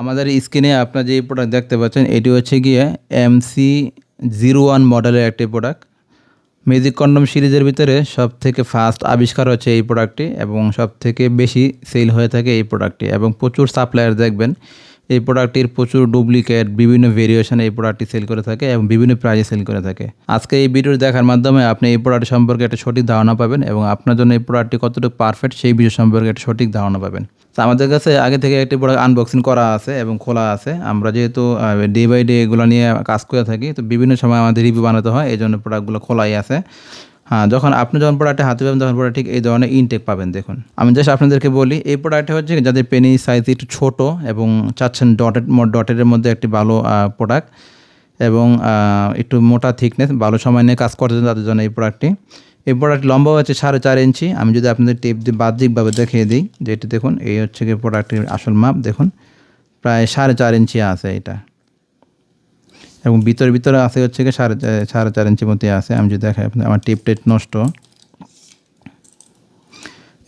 আমাদের স্ক্রিনে আপনার যে প্রোডাক্ট দেখতে পাচ্ছেন, এটি হচ্ছে গিয়ে এমসি জিরো ওয়ান মডেলের একটি প্রোডাক্ট ম্যাজিক কন্ডম সিরিজের ভিতরে সব থেকে ফার্স্ট আবিষ্কার হচ্ছে এই প্রোডাক্টটি এবং সব থেকে বেশি সেল হয়ে থাকে এই প্রোডাক্টটি এবং প্রচুর সাপ্লায়ার দেখবেন। এই প্রোডাক্টটির প্রচুর ডুপ্লিকেট বিভিন্ন ভেরিয়েশন এই প্রোডাক্টটি সেল করে থাকে এবং বিভিন্ন প্রাইজে সেল করে থাকে। আজকে এই ভিডিও দেখার মাধ্যমে আপনি এই প্রোডাক্ট সম্পর্কে একটা সঠিক ধারণা পাবেন এবং আপনার জন্য এই প্রোডাক্টটি কতটুকু পারফেক্ট সেই বিষয় সম্পর্কে একটা সঠিক ধারণা পাবেন। তো আমাদের কাছে আগে থেকে একটি প্রোডাক্ট আনবক্সিং করা আছে এবং খোলা আছে। আমরা যেহেতু ডে বাই ডে এগুলো নিয়ে কাজ করে থাকি, তো বিভিন্ন সময় আমাদের রিভিউ বানাতে হয় এই জন্য প্রোডাক্টগুলো খোলাই আছে। হ্যাঁ যখন আপনি যখন প্রোডাক্টে হাতে পাবেন, তখন প্রোডাক্ট ঠিক এই ধরনের ইনটেক পাবেন, দেখুন। আমি জাস্ট আপনাদেরকে বলি, এই প্রোডাক্টটা হচ্ছে যাদের পেনি সাইজ একটু ছোট এবং চাচ্ছেন ডটেড ডটের মধ্যে একটি ভালো প্রোডাক্ট এবং একটু মোটা থিকনেস ভালো সময় নিয়ে কাজ করতে তাদের জন্য এই প্রোডাক্টটি এই প্রোডাক্ট লম্বা হচ্ছে সাড়ে চার ইঞ্চি। আমি যদি আপনাদের টেপ দিয়ে বাহ্যিকভাবে দেখিয়ে দিই যে এটি দেখুন, এই হচ্ছে কি প্রোডাক্টের আসল মাপ, দেখুন, প্রায় সাড়ে চার ইঞ্চি আছে এটা। এবং ভিতরে ভিতরে আছে হচ্ছে কি সাড়ে সাড়ে চার ইঞ্চি মধ্যে আছে। আমি যদি দেখাই আপনাদের আমার টিপ টেট নষ্ট।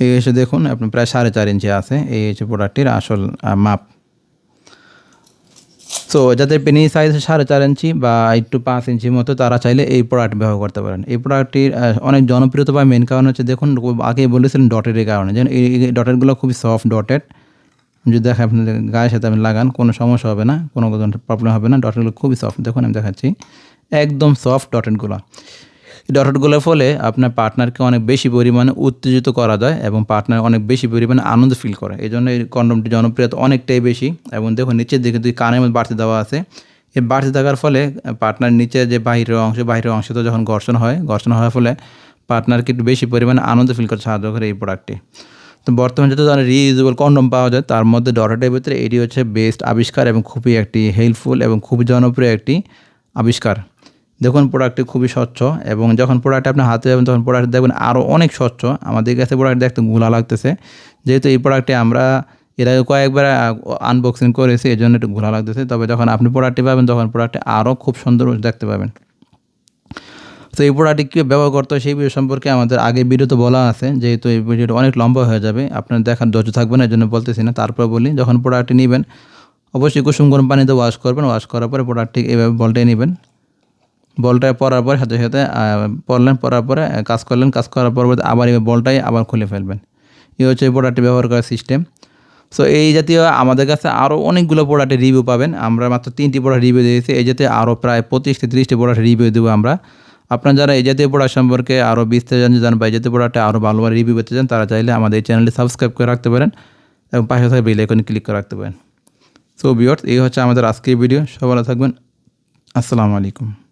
এই এসে দেখুন আপনি প্রায় সাড়ে চার ইঞ্চি আছে এই হচ্ছে প্রোডাক্টটির আসল মাপ। তো যাদের পেনি সাইজ সাড়ে চার ইঞ্চি বা একটু পাঁচ ইঞ্চির মতো, তারা চাইলে এই প্রোডাক্ট ব্যবহার করতে পারেন। এই প্রোডাক্টটির অনেক জনপ্রিয়তা বা মেন কারণ হচ্ছে দেখুন, আগেই বলেছিলেন ডটের কারণে। যেন এই এই ডটেরগুলো খুবই সফট ডটেড যদি দেখেন আপনাদের গায়ের সাথে আপনি লাগান, কোনো সমস্যা হবে না, কোনো প্রবলেম হবে না। ডটেরগুলো খুবই সফট দেখুন, আমি দেখাচ্ছি। একদম সফট ডটেডগুলো এই ডটেডগুলোর ফলে আপনার পার্টনারকে অনেক বেশি পরিমাণে উত্তেজিত করা যায় এবং পার্টনার অনেক বেশি পরিমাণে আনন্দ ফিল করে। এই জন্য এই কন্ডমটি জনপ্রিয়তা অনেকটাই বেশি। এবং দেখুন, নিচের দিকে দুই কানের মধ্যে বাড়তি দেওয়া আছে। এই বাড়তি থাকার ফলে পার্টনার নিচে যে বাহিরের অংশ বাহিরের অংশ তো যখন ঘর্ষণ হয়, ঘর্ষণ হওয়ার ফলে পার্টনারকে একটু বেশি পরিমাণে আনন্দ ফিল করতে সাহায্য করে এই প্রোডাক্টটি তো বর্তমানে যত ধরনের রিইউজেবল কন্ডম পাওয়া যায়, তার মধ্যে ডটের ভিতরে এটি হচ্ছে বেস্ট আবিষ্কার এবং খুবই একটি হেল্পফুল এবং খুবই জনপ্রিয় একটি আবিষ্কার। দেখুন প্রোডাক্টটি খুবই স্বচ্ছ এবং যখন প্রোডাক্ট আপনি হাতে যাবেন, তখন প্রোডাক্ট দেখবেন আরও অনেক স্বচ্ছ। আমাদের কাছে প্রোডাক্ট দেখতে গুলা লাগতেছে। যেহেতু এই প্রোডাক্টটি আমরা এর আগে কয়েকবার আনবক্সিং করেছি এই জন্য একটু ঘোলা লাগতেছে। তবে যখন আপনি প্রোডাক্টটি পাবেন, তখন প্রোডাক্টটি আরও খুব সুন্দর দেখতে পাবেন। তো এই প্রোডাক্টটি কীভাবে ব্যবহার করতে হয় সেই বিষয় সম্পর্কে আমাদের আগে ভিডিওতে বলা আছে, যেহেতু এই ভিডিওটা অনেক লম্বা হয়ে যাবে, আপনার দেখার ধৈর্য থাকবে না, এই জন্য বলতেছি না। তারপর বলি, যখন প্রোডাক্টটি নেবেন, অবশ্যই কুসুম গরম পানিতে ওয়াশ করবেন ওয়াশ করার পরে প্রোডাক্টটি এভাবে বলটাই নেবেন। বলটা পরার পর সাথে সাথে পরলেন, পরার পরে কাজ করলেন, কাজ করার পর আবার এই বলটাই আবার খুলে ফেলবেন। এই হচ্ছে এই প্রোডাক্টটি ব্যবহার করার সিস্টেম সো এই জাতীয় আমাদের কাছে আরও অনেকগুলো প্রোডাক্টের রিভিউ পাবেন। আমরা মাত্র তিনটি প্রোডাক্ট রিভিউ দিয়েছি। এই জাতীয় আরও প্রায় পঁচিশটি, তিরিশটি প্রোডাক্ট রিভিউ দেবো আমরা। আপনারা যারা এই জাতীয় পড়া সম্পর্কে আরও বিস্তারিত চান বা এই জাতীয় প্রোডাক্টে আরও ভালোভাবে রিভিউ পেতে চান, তারা চাইলে আমাদের এই চ্যানেলটি সাবস্ক্রাইব করে রাখতে পারেন এবং পাশে থাকা বেল আইকনে ক্লিক করে রাখতে পারেন। সো বিয়র্স এই হচ্ছে আমাদের আজকের ভিডিও সবাই থাকবেন। আসসালামু আলাইকুম।